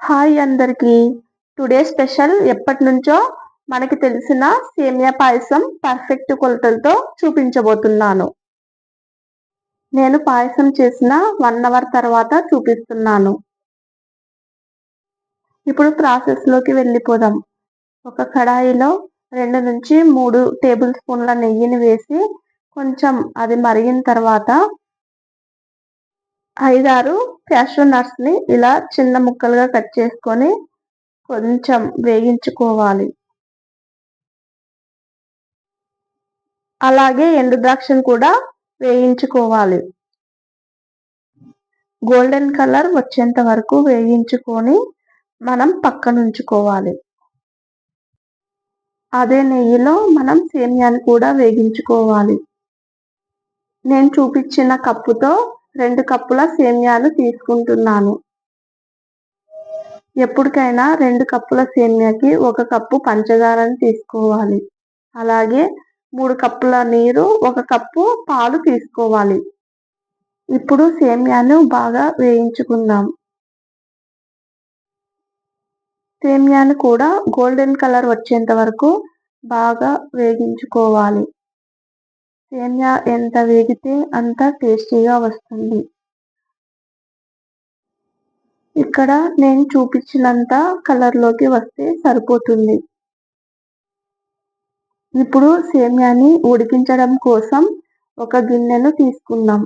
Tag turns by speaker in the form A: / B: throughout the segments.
A: Hi అందరికీ. Today special ఎప్పటి నుంచో మనకి తెలిసిన సేమియా పాయసం పర్ఫెక్ట్ కొలతలతో చూపించబోతున్నాను. నేను పాయసం చేసిన వన్ అవర్ తర్వాత చూపిస్తున్నాను. ఇప్పుడు ప్రాసెస్లోకి వెళ్ళిపోదాం. ఒక కడాయిలో రెండు నుంచి మూడు టేబుల్ స్పూన్ల నెయ్యిని వేసి కొంచెం అది మరిగిన తర్వాత ఐదారు క్యాషూ నట్స్ని ఇలా చిన్న ముక్కలుగా కట్ చేసుకొని కొంచెం వేగించుకోవాలి. అలాగే ఎండు ద్రాక్షను కూడా వేయించుకోవాలి. గోల్డెన్ కలర్ వచ్చేంత వరకు వేయించుకొని మనం పక్కన ఉంచుకోవాలి. అదే నెయ్యిలో మనం సేమియాని కూడా వేగించుకోవాలి. నేను చూపించిన కప్పుతో రెండు కప్పుల సేమ్యాలు తీసుకుంటున్నాను. ఎప్పటికైనా రెండు కప్పుల సేమ్యాకి ఒక కప్పు పంచదారని తీసుకోవాలి. అలాగే మూడు కప్పుల నీరు ఒక కప్పు పాలు తీసుకోవాలి. ఇప్పుడు సేమ్యాను బాగా వేయించుకుందాం. సేమ్యాను కూడా గోల్డెన్ కలర్ వచ్చేంత వరకు బాగా వేగించుకోవాలి. సేమ్య ఎంత వేగితే అంత టేస్టీగా వస్తుంది. ఇక్కడ నేను చూపించినంత కలర్లోకి వస్తే సరిపోతుంది. ఇప్పుడు సేమ్యాని ఉడికించడం కోసం ఒక గిన్నెను తీసుకుందాం.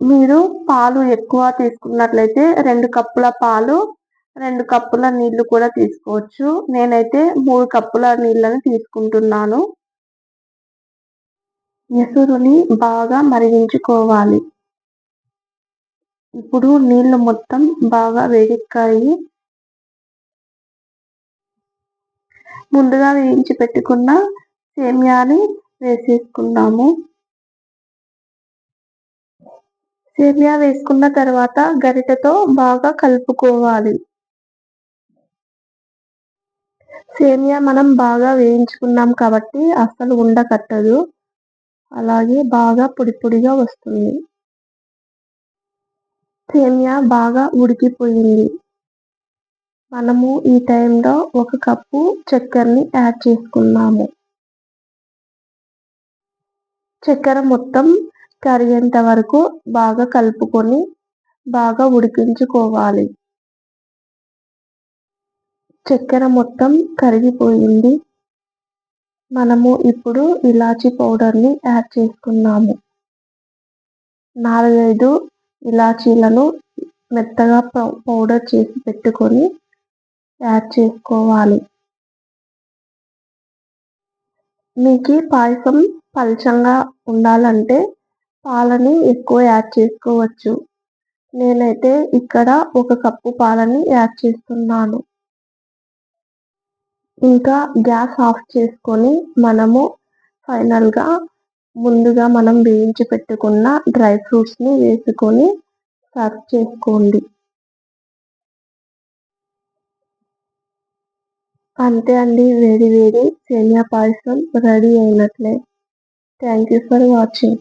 A: మీరు పాలు ఎక్కువ తీసుకున్నట్లయితే రెండు కప్పుల పాలు రెండు కప్పుల నీళ్ళు కూడా తీసుకోవచ్చు. నేనైతే మూడు కప్పుల నీళ్ళని తీసుకుంటున్నాను. ఎసురుని బాగా మరిగించుకోవాలి. ఇప్పుడు నీళ్ళు మొత్తం బాగా వేడెక్కాయి. ముందుగా వేయించి పెట్టుకున్న సేమియాని వేసేసుకున్నాము సేమియా వేసుకున్న తర్వాత గరిటెతో బాగా కలుపుకోవాలి. సేమియా మనం బాగా వేయించుకున్నాం కాబట్టి అస్సలు ఉండకట్టదు. అలాగే బాగా పొడి పొడిగా వస్తుంది. సేమియా బాగా ఉడికిపోయింది. మనము ఈ టైంలో ఒక కప్పు చక్కెరని యాడ్ చేసుకున్నాము. చక్కెర మొత్తం కరిగేంత వరకు బాగా కలుపుకొని బాగా ఉడికించుకోవాలి. చక్కెర మొత్తం కరిగిపోయింది. మనము ఇప్పుడు ఇలాచీ పౌడర్ని యాడ్ చేసుకున్నాము. నాలుగైదు ఇలాచీలను మెత్తగా పౌడర్ చేసి పెట్టుకొని యాడ్ చేసుకోవాలి. మీకు పాయసం పలచంగా ఉండాలంటే పాలని ఎక్కువ యాడ్ చేసుకోవచ్చు. నేనైతే ఇక్కడ ఒక కప్పు పాలని యాడ్ చేస్తున్నాను. ఇంకా గ్యాస్ ఆఫ్ చేసుకొని మనము ఫైనల్గా ముందుగా మనం వేయించి పెట్టుకున్న డ్రై ఫ్రూట్స్ని వేసుకొని సర్వ్ చేసుకోండి. అంతే అండి వేడి వేడి సేమియా పాయసం ready అయినట్లే. Thank you for watching.